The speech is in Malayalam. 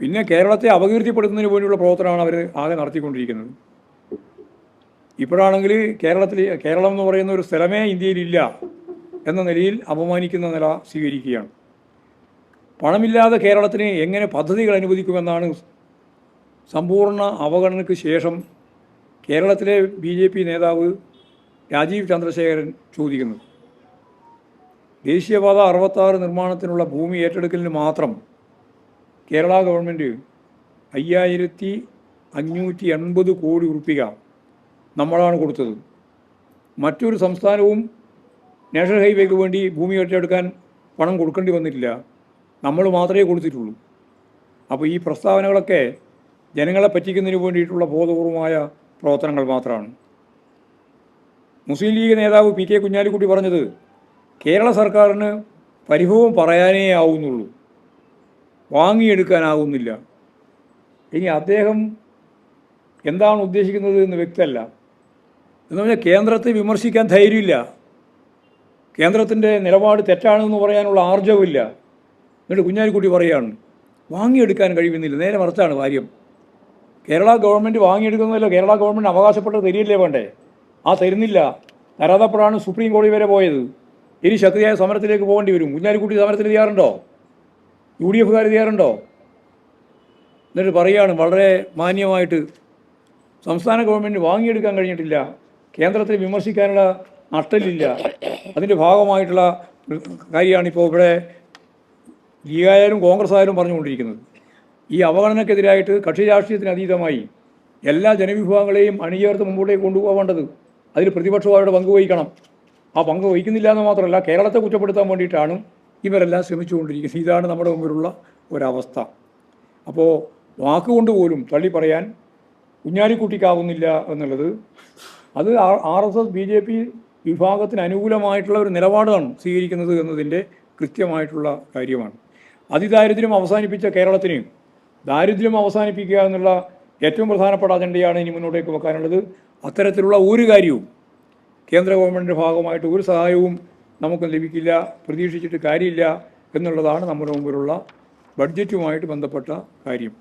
പിന്നെ കേരളത്തെ അപകീർത്തിപ്പെടുത്തുന്നതിന് വേണ്ടിയുള്ള പ്രവർത്തനമാണ് അവർ ആകെ നടത്തിക്കൊണ്ടിരിക്കുന്നത്. ഇപ്പോഴാണെങ്കിൽ കേരളത്തിൽ കേരളം എന്ന് പറയുന്ന ഒരു സ്ഥലമേ ഇന്ത്യയിലില്ല എന്ന നിലയിൽ അപമാനിക്കുന്ന നില സ്വീകരിക്കുകയാണ്. പണമില്ലാതെ കേരളത്തിന് എങ്ങനെ പദ്ധതികൾ അനുവദിക്കുമെന്നാണ് സമ്പൂർണ അവഗണനയ്ക്ക് ശേഷം കേരളത്തിലെ ബി ജെ പി നേതാവ് രാജീവ് ചന്ദ്രശേഖരൻ ചോദിക്കുന്നത്. ദേശീയപാത അറുപത്താറ് നിർമ്മാണത്തിനുള്ള ഭൂമി ഏറ്റെടുക്കലിന് മാത്രം കേരള ഗവൺമെന്റ് അയ്യായിരത്തി അഞ്ഞൂറ്റി എൺപത് കോടി ഉറുപ്പിക നമ്മളാണ് കൊടുത്തത്. മറ്റൊരു സംസ്ഥാനവും നാഷണൽ ഹൈവേക്ക് വേണ്ടി ഭൂമി ഏറ്റെടുക്കാൻ പണം കൊടുക്കേണ്ടി വന്നിട്ടില്ല. നമ്മൾ മാത്രമേ കൊടുത്തിട്ടുള്ളൂ. അപ്പോൾ ഈ പ്രസ്താവനകളൊക്കെ ജനങ്ങളെ പറ്റിക്കുന്നതിന് വേണ്ടിയിട്ടുള്ള ബോധപൂർവമായ പ്രവർത്തനങ്ങൾ മാത്രമാണ്. മുസ്ലിം ലീഗ് നേതാവ് പി കെ കുഞ്ഞാലിക്കുട്ടി പറഞ്ഞത് കേരള സർക്കാരിന് പരിഭവം പറയാനേ ആവുന്നുള്ളൂ. വാങ്ങിയെടുക്കാനാവുന്നില്ല. ഇനി അദ്ദേഹം എന്താണ് ഉദ്ദേശിക്കുന്നത് എന്ന് വ്യക്തമല്ല. എന്ന് പറഞ്ഞാൽ കേന്ദ്രത്തെ വിമർശിക്കാൻ ധൈര്യമില്ല. കേന്ദ്രത്തിന്റെ നിലപാട് തെറ്റാണെന്ന് പറയാനുള്ള ആർജവമില്ല. എന്നിട്ട് കുഞ്ഞാലിക്കുട്ടി പറയുകയാണ് വാങ്ങിയെടുക്കാൻ കഴിയുന്നില്ല. നേരെ മറിച്ചാണ് കാര്യം. കേരള ഗവൺമെന്റ് വാങ്ങിയെടുക്കുന്നതല്ലോ കേരള ഗവൺമെന്റ് അവകാശപ്പെട്ടത് തരിയല്ലേ വേണ്ടേ? ആ തരുന്നില്ല. തരാതപ്പോഴാണ് സുപ്രീം കോടതി വരെ പോയത്. ഇനി ശക്തിയായ സമരത്തിലേക്ക് പോകേണ്ടി വരും. കുഞ്ഞാലിക്കുട്ടി സമരത്തിൽ തയ്യാറുണ്ടോ യു ഡി എഫുകാർ ചെയ്യാറുണ്ടോ? എന്നിട്ട് പറയുകയാണ് വളരെ മാന്യമായിട്ട് സംസ്ഥാന ഗവൺമെന്റ് വാങ്ങിയെടുക്കാൻ കഴിഞ്ഞിട്ടില്ല. കേന്ദ്രത്തെ വിമർശിക്കാനുള്ള നട്ടലില്ല അതിന്റെ ഭാഗമായിട്ടുള്ള കാര്യമാണിപ്പോൾ ഇവിടെ ലീഗായാലും കോൺഗ്രസ് ആയാലും പറഞ്ഞുകൊണ്ടിരിക്കുന്നത്. ഈ അവഗണനക്കെതിരായിട്ട് കക്ഷി രാഷ്ട്രീയത്തിന് അതീതമായി എല്ലാ ജനവിഭാഗങ്ങളെയും അണിചേർത്ത് മുമ്പോട്ടേക്ക് കൊണ്ടുപോകേണ്ടത് അതിൽ പ്രതിപക്ഷം അവരുടെ പങ്ക് വഹിക്കണം ആ പങ്ക് വഹിക്കുന്നില്ല എന്ന് മാത്രമല്ല കേരളത്തെ കുറ്റപ്പെടുത്താൻ വേണ്ടിയിട്ടാണ് ഇവരെല്ലാം ശ്രമിച്ചുകൊണ്ടിരിക്കും ഇതാണ് നമ്മുടെ മുമ്പിലുള്ള ഒരവസ്ഥ. അപ്പോൾ വാക്കുകൊണ്ട് പോലും തള്ളി പറയാൻ കുഞ്ഞാലിക്കുട്ടിക്കാവുന്നില്ല എന്നുള്ളത് അത് R S S B J P വിഭാഗത്തിന് അനുകൂലമായിട്ടുള്ള ഒരു നിലപാടാണ് സ്വീകരിക്കുന്നത് എന്നതിന്റെ കൃത്യമായിട്ടുള്ള കാര്യമാണ്. അതിദാരിദ്ര്യം അവസാനിപ്പിച്ച കേരളത്തിന് ദാരിദ്ര്യം അവസാനിപ്പിക്കുക എന്നുള്ള ഏറ്റവും പ്രധാനപ്പെട്ട അജണ്ടയാണ് ഇനി മുന്നോട്ടേക്ക് വെക്കാനുള്ളത്. അത്തരത്തിലുള്ള ഒരു കാര്യവും കേന്ദ്ര ഗവൺമെന്റിന്റെ ഭാഗമായിട്ട് ഒരു സഹായവും നമുക്ക് ലഭിക്കില്ല പ്രതീക്ഷിച്ചിട്ട് കാര്യമില്ല എന്നുള്ളതാണ് നമ്മുടെ മുമ്പിലുള്ള ബഡ്ജറ്റുമായിട്ട് ബന്ധപ്പെട്ട കാര്യം.